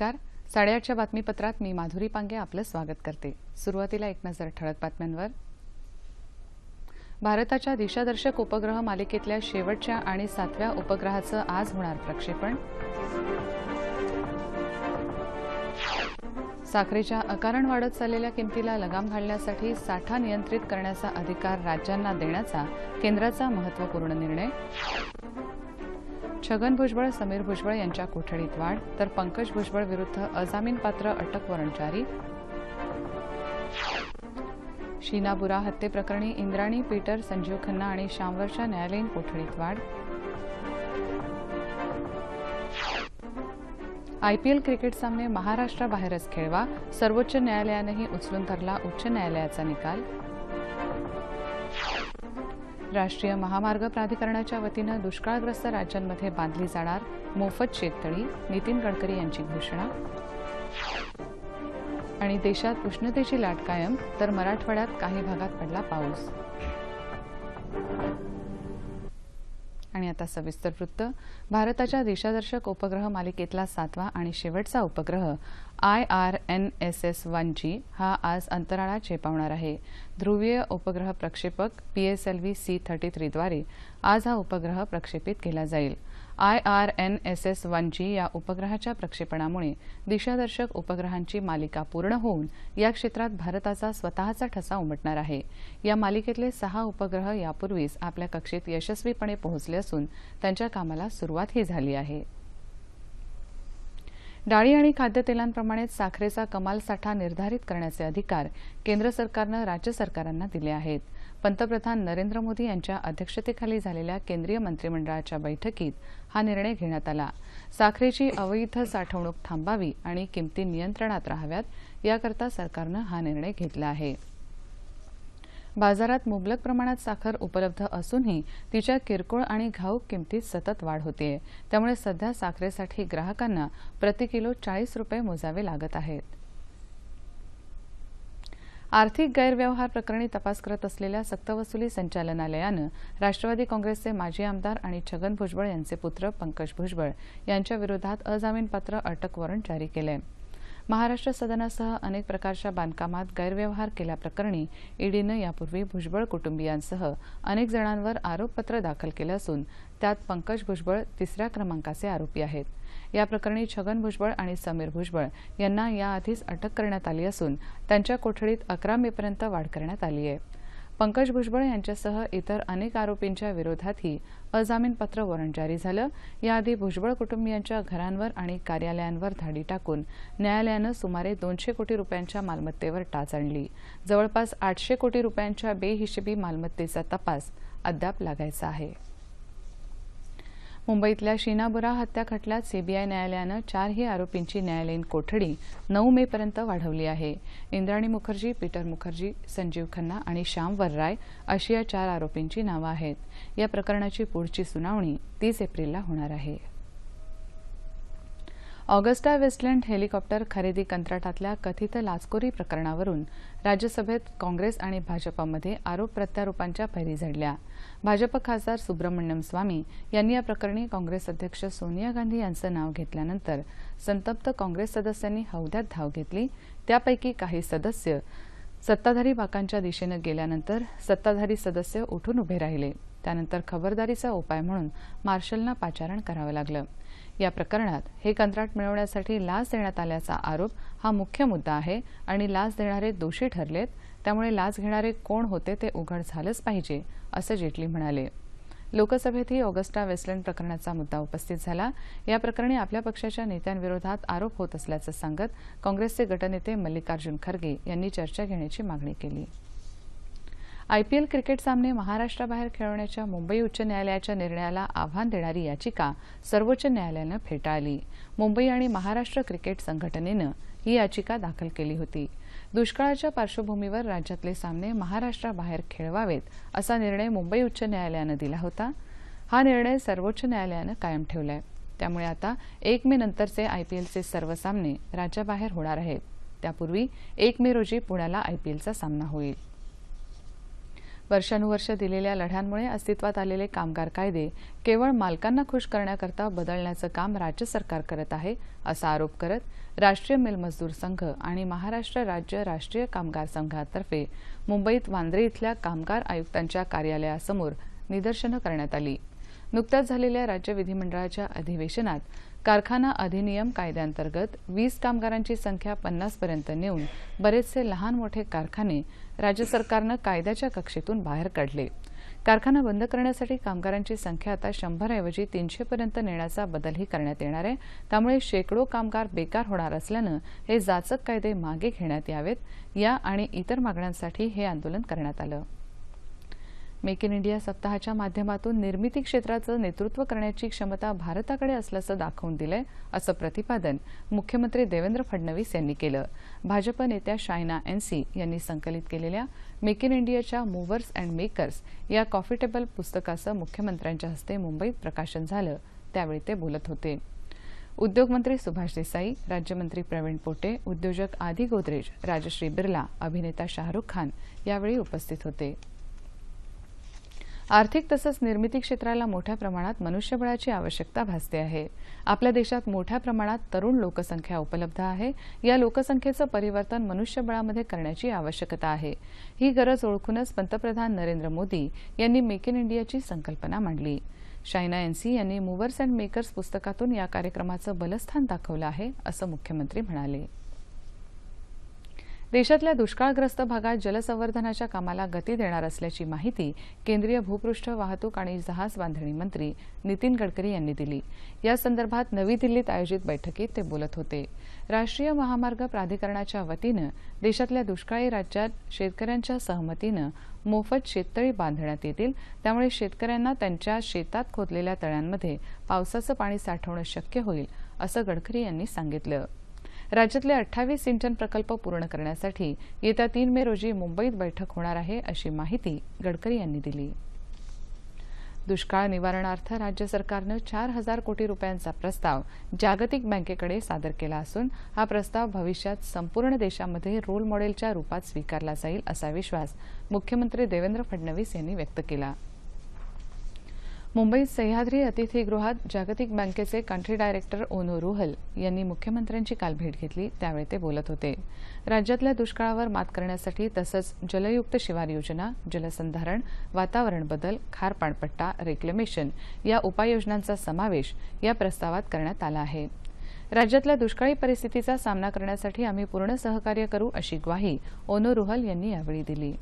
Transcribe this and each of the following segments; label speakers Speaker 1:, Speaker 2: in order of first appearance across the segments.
Speaker 1: नमस्कार. साडेआठच्या बातमीपत्रात मी माधुरी पांगे आपलं स्वागत करते. सुरुवातीला एक नजर ठळक बातम्यांवर. भारताच्या दिशादर्शक उपग्रह मालिकेतल्या शेवटच्या आणि सातव्या उपग्रहाचं आज होणार प्रक्षेपण. साखरेच्या अकारण वाढत चाललेल्या किमतीला लगाम घालण्यासाठी साठा नियंत्रित करण्याचा अधिकार राज्यांना देण्याचा केंद्राचा महत्त्वपूर्ण निर्णय. छगन भुजबळ समीर भुजबळ यांच्या कोठडीत वाढ तर पंकज भुजबळ विरुद्ध अजामीनपात्र अटक वॉरंट जारी. शीना बुरा हत्येप्रकरणी इंद्राणी पीटर संजीव खन्ना आणि शामवरच्या न्यायालयीन कोठडीत वाढ. आयपीएल क्रिकेट सामने महाराष्ट्राबाहेरच खेळवा सर्वोच्च न्यायालयानंही उचलून धरला उच्च न्यायालयाचा निकाल. राष्ट्रीय महामार्ग प्राधिकरणाच्या वतीनं दुष्काळग्रस्त राज्यांमध्ये बांधली जाणार मोफत शेततळी नितीन गडकरी यांची घोषणा. आणि देशात उष्णतेची लाट कायम तर मराठवाड्यात काही भागात पडला पाऊस. आणि आता सविस्तर वृत्त. भारताच्या दिशादर्शक उपग्रह मालिकेतला सातवा आणि शेवटचा उपग्रह I R N S S one G हा आज अंतराळात झेपावणार आहे. ध्रुवीय उपग्रह प्रक्षेपक पीएसएलव्ही सी थर्टी थ्रीद्वारे आज हा उपग्रह प्रक्षेपित केला जाईल. I R N S S one G या उपग्रहाच्या प्रक्षेपणामुळे दिशादर्शक उपग्रहांची मालिका पूर्ण होऊन या क्षेत्रात भारताचा स्वतःचा ठसा उमटणार आहे. या मालिकेतले सहा उपग्रह यापूर्वीच आपल्या कक्षेत यशस्वीपणे पोहोचले असून त्यांच्या कामाला सुरुवातही झाली आहे. डाळी आणि खाद्यतेलांप्रमाणेच साखरेचा कमाल साठा निर्धारित करण्याचे अधिकार केंद्र सरकारनं राज्य सरकारांना दिले आहेत. पंतप्रधान नरेंद्र मोदी यांच्या अध्यक्षतेखाली झालेल्या केंद्रीय मंत्रिमंडळाच्या बैठकीत हा निर्णय घेण्यात आला. साखरेची अवैध साठवणूक थांबावी आणि किमती नियंत्रणात राहाव्यात याकरता सरकारनं हा निर्णय घेतला आहे. बाजारात मुबलक प्रमाणात साखर उपलब्ध असूनही तिच्या किरकोळ आणि घाऊक किमतीत सतत वाढ होतीये त्यामुळे सध्या साखरेसाठी ग्राहकांना प्रति किलो चाळीस रुपये मोजावे लागत आहेत. आर्थिक गैरव्यवहार प्रकरणी तपास करत असलेल्या सक्तवसुली संचालनालयानं राष्ट्रवादी काँग्रेसचे माजी आमदार आणि छगन भुजबळ यांचे पुत्र पंकज भुजबळ यांच्या विरोधात अजामीनपात्र अटक वॉरंट जारी केलं आहे महाराष्ट्र सदनासह अनेक प्रकारच्या बांधकामात गैरव्यवहार केल्याप्रकरणी ईडीनं यापूर्वी भुजबळ कुटुंबियांसह अनेक जणांवर आरोपपत्र दाखल केलं असून त्यात पंकज भुजबळ तिसऱ्या क्रमांकाचे आरोपी आहेत. या प्रकरणी छगन भुजबळ आणि समीर भुजबळ यांना याआधीच अटक करण्यात आली असून त्यांच्या कोठडीत अकरा मेपर्यंत वाढ करण्यात आली आहे. पंकज भुजबळ यांच्यासह इतर अनेक आरोपींच्या विरोधातही अजामीनपत्र वॉरंट जारी झालं. याआधी भुजबळ कुटुंबियांच्या घरांवर आणि कार्यालयांवर धाडी टाकून न्यायालयानं सुमारे दोनशे कोटी रुपयांच्या मालमत्तेवर टाच आणली. जवळपास आठशे कोटी रुपयांच्या बेहिशेबी मालमत्तेचा तपास अद्याप लागायचा आहे. मुंबईतल्या शीनाबुरा हत्या खटल्यात सीबीआय न्यायालयानं चारही आरोपींची न्यायालयीन कोठडी नऊ मे पर्यंत वाढवली आहे. इंद्राणी मुखर्जी पीटर मुखर्जी संजीव खन्ना आणि श्याम वर्राय अशी या चार आरोपींची नावं आहेत. या प्रकरणाची पुढची सुनावणी तीस एप्रिलला होणार आहे. ऑगस्टा वेस्टलँड हेलिकॉप्टर खरेदी कंत्राटातल्या कथित लाचखोरी प्रकरणावरून राज्यसभेत काँग्रेस आणि भाजपामध्ये आरोप प्रत्यारोपांच्या फैरी झडल्या. भाजप खासदार सुब्रमण्यम स्वामी यांनी या प्रकरणी काँग्रेस अध्यक्ष सोनिया गांधी यांचं नाव घेतल्यानंतर संतप्त काँग्रेस सदस्यांनी हौद्यात धाव घेतली. त्यापैकी काही सदस्य सत्ताधारी बाकांच्या दिशेनं गेल्यानंतर सत्ताधारी सदस्य उठून उभे राहिले. त्यानंतर खबरदारीचा उपाय म्हणून मार्शलना पाचारण करावं लागलं. या प्रकरणात हे कंत्राट मिळवण्यासाठी लाच देण्यात आल्याचा आरोप हा मुख्य मुद्दा आहे आणि लाच देणारे दोषी ठरलेत त्यामुळे लाच घेणारे कोण होते ते उघड झालंच पाहिजे असं जेटली म्हणाले. लोकसभेतही ऑगस्टा वेस्टलँड प्रकरणाचा मुद्दा उपस्थित झाला. या प्रकरणी आपल्या पक्षाच्या नेत्यांविरोधात आरोप होत असल्याचं सांगत काँग्रेसचे गटनेते मल्लिकार्जुन खरगे यांनी चर्चा घेण्याची मागणी केली. आयपीएल क्रिकेट सामने महाराष्ट्राबाहेर खेळवण्याच्या मुंबई उच्च न्यायालयाच्या निर्णयाला आव्हान देणारी याचिका सर्वोच्च न्यायालयानं फेटाळली. मुंबई आणि महाराष्ट्र क्रिकेट संघटनेनं ही याचिका दाखल केली होती. दुष्काळाच्या पार्श्वभूमीवर राज्यातले सामने महाराष्ट्राबाहेर खेळवावेत असा निर्णय मुंबई उच्च न्यायालयानं दिला होता. हा निर्णय सर्वोच्च न्यायालयानं कायम ठेवलाय. त्यामुळे आता एक मे नंतरचे आयपीएलचे सर्व सामने राज्याबाहेर होणार आहेत. त्यापूर्वी एक मे रोजी पुण्याला आयपीएलचा सामना होईल. वर्षानुवर्ष दिलेल्या लढ्यांमुळे अस्तित्वात आलेले कामगार कायदे केवळ मालकांना खुश करण्याकरता बदलण्याचं काम राज्य सरकार करत आहे असा आरोप करत राष्ट्रीय मिल मजदूर संघ आणि महाराष्ट्र राज्य राष्ट्रीय कामगार संघातर्फे मुंबईत वांद्रे इथल्या कामगार आयुक्तांच्या कार्यालयासमोर निदर्शनं करण्यात आली. नुकत्याच झालेल्या राज्य विधिमंडळाच्या अधिवेशनात कारखाना अधिनियम कायद्यांतर्गत वीस कामगारांची संख्या पन्नासपर्यंत नेऊन बरेचसे लहान मोठे कारखाने राज्य सरकारनं कायद्याच्या कक्षेतून बाहेर काढले. कारखाना बंद करण्यासाठी कामगारांची संख्या आता शंभरऐवजी तीनशेपर्यंत नेण्याचा बदलही करण्यात येणार आहे. त्यामुळे शेकडो कामगार बेकार होणार असल्यानं हे जाचक कायदे मागे घेण्यात यावेत. या आणि इतर मागण्यांसाठी हे आंदोलन करण्यात आलं. मेक इन इंडिया सप्ताहाच्या माध्यमातून निर्मिती क्षेत्राचं नेतृत्व करण्याची क्षमता भारताकडे असल्याचं दाखवून दिलंय असं प्रतिपादन मुख्यमंत्री देवेंद्र फडणवीस यांनी केलं. भाजप नेत्या शायना एनसी यांनी संकलित केलेल्या मेक इन इंडियाच्या मूव्हर्स अँड मेकर्स या कॉफी टेबल पुस्तकाचं मुख्यमंत्र्यांच्या हस्ते मुंबईत प्रकाशन झालं त्यावेळी ते बोलत होते. उद्योगमंत्री सुभाष देसाई राज्यमंत्री प्रवीण पोटे उद्योजक आदी गोदरेज राजश्री बिर्ला अभिनेता शाहरुख खान यावेळी उपस्थित होते. आर्थिक तसंच निर्मिती क्षेत्राला मोठ्या प्रमाणात मनुष्यबळाची आवश्यकता भासते आहे. आपल्या देशात मोठ्या प्रमाणात तरुण लोकसंख्या उपलब्ध आहे. या लोकसंख्येचं परिवर्तन मनुष्यबळामध्ये करण्याची आवश्यकता आहे. ही गरज ओळखूनच पंतप्रधान नरेंद्र मोदी यांनी मेक इन इंडियाची संकल्पना मांडली. शायना एनसी यांनी मूवर्स अँड मेकर्स पुस्तकातून या कार्यक्रमाचं बलस्थान दाखवलं आहे असं मुख्यमंत्री म्हणाले. देशातल्या दुष्काळग्रस्त भागात जलसंवर्धनाच्या कामाला गती देणार असल्याची माहिती केंद्रीय भूपृष्ठ वाहतूक आणि जहाज बांधणी मंत्री नितीन गडकरी यांनी दिली. या संदर्भात नवी दिल्लीत आयोजित बैठकीत ते बोलत होते. राष्ट्रीय महामार्ग प्राधिकरणाच्या वतीनं देशातल्या दुष्काळी राज्यात शेतकऱ्यांच्या सहमतीनं मोफत शेततळी बांधण्यात येतील. त्यामुळे शेतकऱ्यांना त्यांच्या शेतात खोदलेल्या तळ्यांमध्ये पावसाचं पाणी साठवणं शक्य होईल असं गडकरी यांनी सांगितलं. राज्यातले अठ्ठावीस सिंचन प्रकल्प पूर्ण करण्यासाठी येत्या तीन मे रोजी मुंबईत बैठक होणार आहे अशी माहिती गडकरी यांनी दिली. दुष्काळ निवारणार्थ राज्य सरकारनं चार हजार कोटी रुपयांचा प्रस्ताव जागतिक बँकेकडे सादर केला असून हा प्रस्ताव भविष्यात संपूर्ण देशामध्ये रोल मॉडेलच्या रूपात स्वीकारला जाईल असा विश्वास मुख्यमंत्री देवेंद्र फडणवीस यांनी व्यक्त केला. मुंबईत सह्याद्री अतिथीगृहात जागतिक बँकेचे कंट्री डायरेक्टर ओनो रुहल यांनी मुख्यमंत्र्यांची काल भेट घेतली त्यावेळी ते बोलत होते. राज्यातल्या दुष्काळावर मात करण्यासाठी तसंच जलयुक्त शिवार योजना जलसंधारण वातावरण बदल खार पाणपट्टा रेक्लेमेशन या उपाययोजनांचा समावेश या प्रस्तावात करण्यात आला आहे. राज्यातल्या दुष्काळी परिस्थितीचा सामना करण्यासाठी आम्ही पूर्ण सहकार्य करू अशी ग्वाही ओनो रुहल यांनी यावेळी दिली.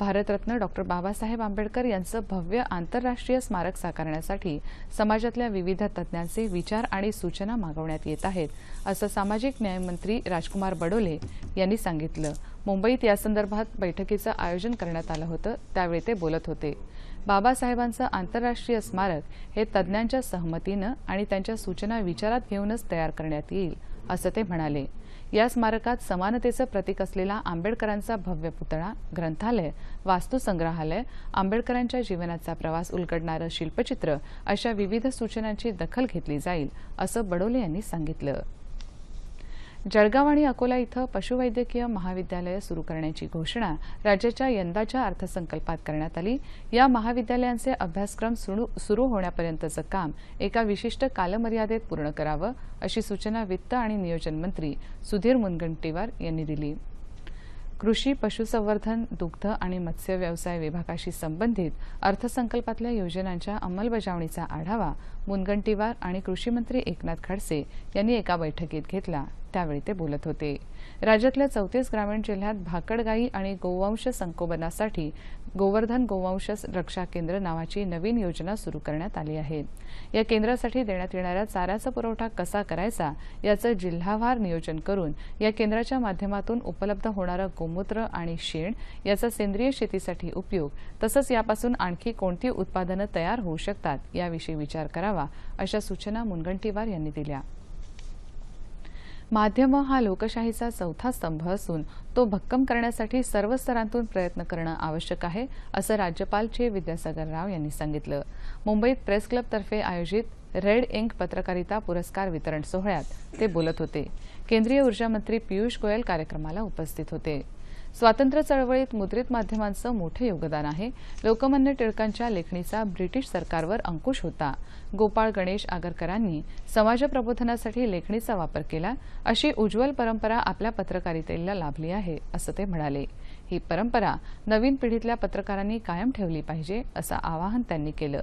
Speaker 1: भारतरत्न डॉक्टर बाबासाहेब आंबेडकर यांचं भव्य आंतरराष्ट्रीय स्मारक साकारण्यासाठी समाजातल्या विविध तज्ज्ञांचे विचार आणि सूचना मागवण्यात येत आहेत असं सामाजिक न्यायमंत्री राजकुमार बडोले यांनी सांगितलं. मुंबईत यासंदर्भात बैठकीचं आयोजन करण्यात आलं होतं त्यावेळी ते बोलत होते. बाबासाहेबांचं आंतरराष्ट्रीय स्मारक हे तज्ज्ञांच्या सहमतीनं आणि त्यांच्या सूचना विचारात घेऊनच तयार करण्यात येईल असं ते म्हणाले. या स्मारकात समानतेचं प्रतीक असलेला आंबेडकरांचा भव्य पुतळा ग्रंथालय वास्तुसंग्रहालय आंबेडकरांच्या जीवनाचा प्रवास उलगडणारं शिल्पचित्र अशा विविध सूचनांची दखल घेतली जाईल असं बडोले यांनी सांगितलं. जळगाव आणि अकोला इथं पशुवैद्यकीय महाविद्यालय सुरू करण्याची घोषणा राज्याच्या यंदाच्या अर्थसंकल्पात करण्यात आली. या महाविद्यालयांचे अभ्यासक्रम सुरू होण्यापर्यंतचं काम एका विशिष्ट कालमर्यादेत पूर्ण करावं अशी सूचना वित्त आणि नियोजन मंत्री सुधीर मुनगंटीवार यांनी दिली. कृषी पशुसंवर्धन दुग्ध आणि मत्स्य व्यवसाय विभागाशी संबंधित अर्थसंकल्पातल्या योजनांच्या अंमलबजावणीचा आढावा मुनगंटीवार आणि कृषीमंत्री एकनाथ खडसे यांनी एका बैठकीत घेतला. त्यावेळी ते बोलत होते. राज्यातल्या चौतीस ग्रामीण जिल्ह्यात भाकडगाई आणि गोवंश संकोपनासाठी गोवर्धन गोवंश रक्षा केंद्र नावाची नवीन योजना सुरू करण्यात आली आहे. या केंद्रासाठी देण्यात येणाऱ्या चाऱ्याचा पुरवठा कसा करायचा याचं जिल्हावार नियोजन करून या केंद्राच्या माध्यमातून उपलब्ध होणारं गोमूत्र आणि शेण याचा सेंद्रिय शेतीसाठी उपयोग तसंच यापासून आणखी कोणती उत्पादनं तयार होऊ शकतात याविषयी विचार करा करावा अशा सूचना मुनगंटीवार यांनी दिल्या. माध्यम हा लोकशाहीचा चौथा स्तंभ असून तो भक्कम करण्यासाठी सर्व स्तरांतून प्रयत्न करणं आवश्यक आहे असं राज्यपाल चे विद्यासागर राव यांनी सांगितलं. मुंबईत प्रेस क्लबतर्फे आयोजित रेड इंक पत्रकारिता पुरस्कार वितरण सोहळ्यात ते बोलत होते. केंद्रीय ऊर्जा मंत्री पियुष गोयल कार्यक्रमाला उपस्थित होते. स्वातंत्र्य चळवळीत मुद्रित माध्यमांचं मोठं योगदान आहे. लोकमान्य टिळकांच्या लेखणीचा ब्रिटिश सरकारवर अंकुश होता. गोपाळ गणेश आगरकरांनी समाज प्रबोधनासाठी लेखणीचा वापर केला. अशी उज्ज्वल परंपरा आपल्या पत्रकारितेला लाभली आहे असं ते म्हणाले. ही परंपरा नवीन पिढीतल्या पत्रकारांनी कायम ठेवली पाहिजे असं आवाहन त्यांनी केलं.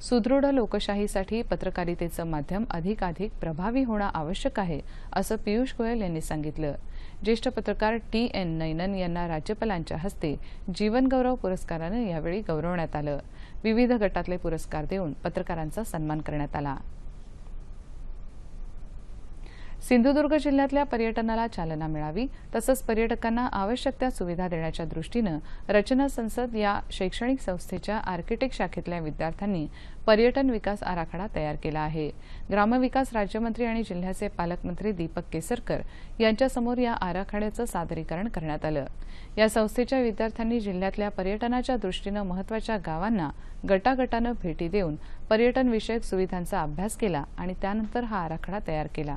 Speaker 1: सुदृढ लोकशाहीसाठी पत्रकारितेचं माध्यम अधिकाधिक प्रभावी होणं आवश्यक आहे असं पियुष गोयल यांनी सांगितलं. ज्येष्ठ पत्रकार टी एन नैनन यांना राज्यपालांच्या हस्ते जीवनगौरव पुरस्कारानं यावेळी गौरवण्यात आलं. विविध गटातले पुरस्कार देऊन पत्रकारांचा सन्मान करण्यात आला. सिंधुदुर्ग जिल्ह्यातल्या पर्यटनाला चालना मिळावी तसंच पर्यटकांना आवश्यक त्या सुविधा देण्याच्या दृष्टीनं रचना संसद या शैक्षणिक संस्थेच्या आर्किटेक्ट शाखेतल्या विद्यार्थ्यांनी पर्यटन विकास आराखडा तयार केला आहे. ग्रामविकास राज्यमंत्री आणि जिल्ह्याचे पालकमंत्री दीपक केसरकर यांच्यासमोर या आराखड्याचं सादरीकरण करण्यात आलं. या संस्थेच्या विद्यार्थ्यांनी जिल्ह्यातल्या पर्यटनाच्या दृष्टीनं महत्त्वाच्या गावांना गटागटानं भेटी देऊन पर्यटनविषयक सुविधांचा अभ्यास केला आणि त्यानंतर हा आराखडा तयार केला.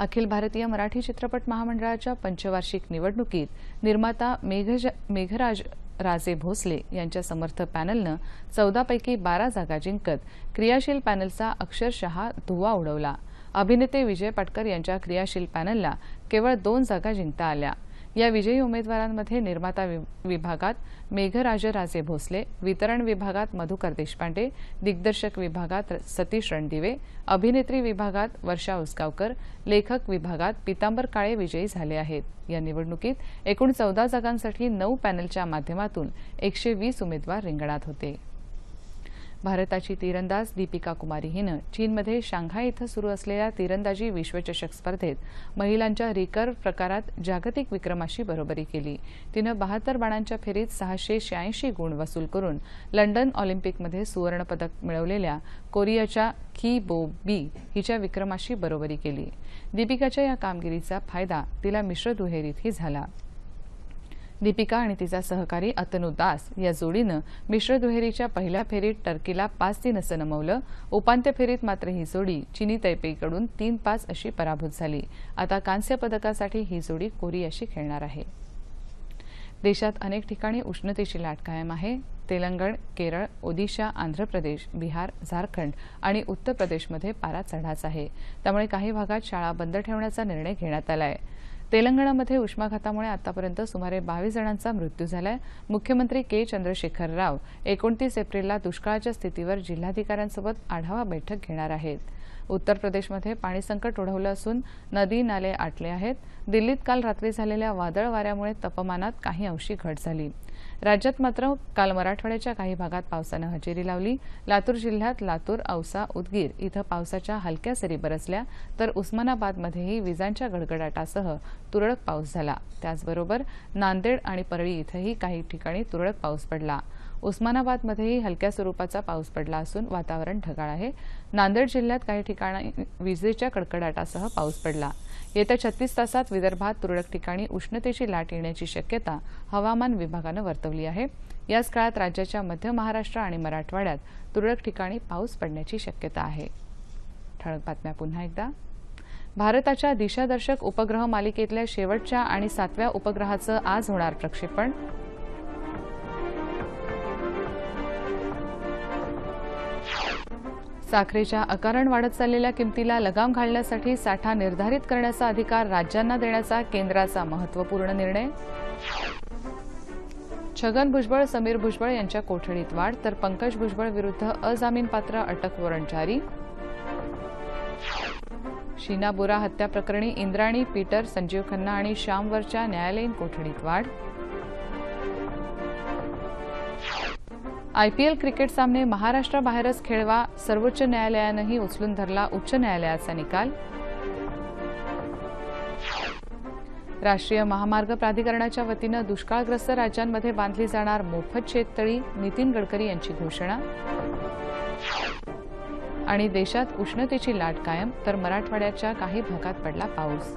Speaker 1: अखिल भारतीय मराठी चित्रपट महामंडळाच्या पंचवार्षिक निवडणुकीत निर्माता मेघज मेघराज राजे भोसले यांच्या समर्थ पॅनलनं चौदापैकी बारा जागा जिंकत क्रियाशील पॅनलचा अक्षरशः धुवा उडवला. अभिनेते विजय पाटकर यांच्या क्रियाशील पॅनलला केवळ दोन जागा जिंकता आल्या. या विजयी उमेदवारांमध्ये निर्माता विभागात मेघराजराजे भोसले वितरण विभागात मधुकर देशपांडे दिग्दर्शक विभागात सतीश रणदिवे अभिनेत्री विभागात वर्षा उसगावकर लेखक विभागात पितांबर काळे विजयी झाले आहेत. या निवडणुकीत एकूण चौदा जागांसाठी नऊ पॅनलच्या माध्यमातून एकशे वीस उमेदवार रिंगणात होते. भारताची तिरंदाज दीपिका कुमारी हिनं चीनमध्ये शांघाय इथं सुरू असलेल्या तिरंदाजी विश्वचषक स्पर्धेत महिलांच्या रिकर्व प्रकारात जागतिक विक्रमाशी बरोबरी केली. तिनं बहात्तर बाणांच्या फेरीत सहाशे शहाऐंशी गुण वसूल करून लंडन ऑलिम्पिकमध्ये सुवर्णपदक मिळवलेल्या कोरियाच्या की बो बी हिच्या विक्रमाशी बरोबरी केली. दीपिकाच्या या कामगिरीचा फायदा तिला मिश्र दुहेरीतही झाला. दीपिका आणि तिचा सहकारी अतनु दास या जोडीनं मिश्र दुहेरीच्या पहिल्या फेरीत टर्कीला पाच तीन असं नमवलं. उपांत्य फेरीत मात्र ही जोडी चिनी तैपेईकडून तीन पाच अशी पराभूत झाली. आता कांस्य पदकासाठी ही जोडी कोरियाशी खेळणार आहे. देशात अनेक ठिकाणी उष्णतेची लाट कायम आहे. तेलंगण केरळ ओदिशा आंध्र प्रदेश बिहार झारखंड आणि उत्तर प्रदेशमध्ये पारा चढाच आहे. त्यामुळे काही भागात शाळा बंद ठेवण्याचा निर्णय घेण्यात आला आहे तेलंगणामध्ये उष्माघातामुळे आतापर्यंत सुमारे बावीस जणांचा मृत्यू झालाय. मुख्यमंत्री के चंद्रशेखर राव एकोणतीस एप्रिलला दुष्काळाच्या स्थितीवर जिल्हाधिकाऱ्यांसोबत आढावा बैठक घेणार आहेत. उत्तर प्रदेशमध्ये पाणी संकट ओढवलं असून नदी नाले आटले आहेत. दिल्लीत काल रात्री झालेल्या वादळ वाऱ्यामुळे तापमानात काही अंशी घट झाली. राज्यात मात्र काल मराठवाड्याच्या काही भागात पावसानं हजेरी लावली. लातूर जिल्ह्यात लातूर औसा उदगीर इथं पावसाच्या हलक्या सरी बरसल्या तर उस्मानाबादमध्येही विजांच्या गडगडाटासह तुरळक पाऊस झाला. त्याचबरोबर नांदेड आणि परळी इथंही काही ठिकाणी तुरळक पाऊस पडला. उस्मानाबादमध्येही हलक्या स्वरूपाचा पाऊस पडला असून वातावरण ढगाळ आहे. नांदेड जिल्ह्यात काही ठिकाणी विजेच्या कडकडाटासह पाऊस पडला. येत्या छत्तीस तासात विदर्भात तुरळक ठिकाणी उष्णतेची लाट येण्याची शक्यता हवामान विभागानं वर्तवली आहे. याच काळात राज्याच्या मध्य महाराष्ट्र आणि मराठवाड्यात तुरळक ठिकाणी पाऊस पडण्याची शक्यता आहे. ठळक बातम्या पुन्हा एकदा. भारताच्या दिशादर्शक उपग्रह मालिकेतल्या शेवटच्या आणि सातव्या उपग्रहाचं आज होणार प्रक्षेपण. साखरेच्या अकारण वाढत चाललेल्या किमतीला लगाम घालण्यासाठी साठा निर्धारित करण्याचा अधिकार राज्यांना देण्याचा केंद्राचा महत्त्वपूर्ण निर्णय? छगन भुजबळ समीर भुजबळ यांच्या कोठडीत वाढ तर पंकज भुजबळ विरुद्ध अजामीनपात्र अटक वॉरंट जारी? शीना बोरा हत्या प्रकरणी इंद्राणी पीटर संजीव खन्ना आणि श्यामवरच्या न्यायालयीन कोठडीत वाढ? आयपीएल क्रिकेट सामने महाराष्ट्राबाहेरच खेळवा सर्वोच्च न्यायालयानंही उचलून धरला उच्च न्यायालयाचा निकाल. राष्ट्रीय महामार्ग प्राधिकरणाच्या वतीनं दुष्काळग्रस्त राज्यांमध्ये बांधली जाणार मोफत शेततळी नितीन गडकरी यांची घोषणा. आणि देशात उष्णतेची लाट कायम तर मराठवाड्याच्या काही भागात पडला पाऊस.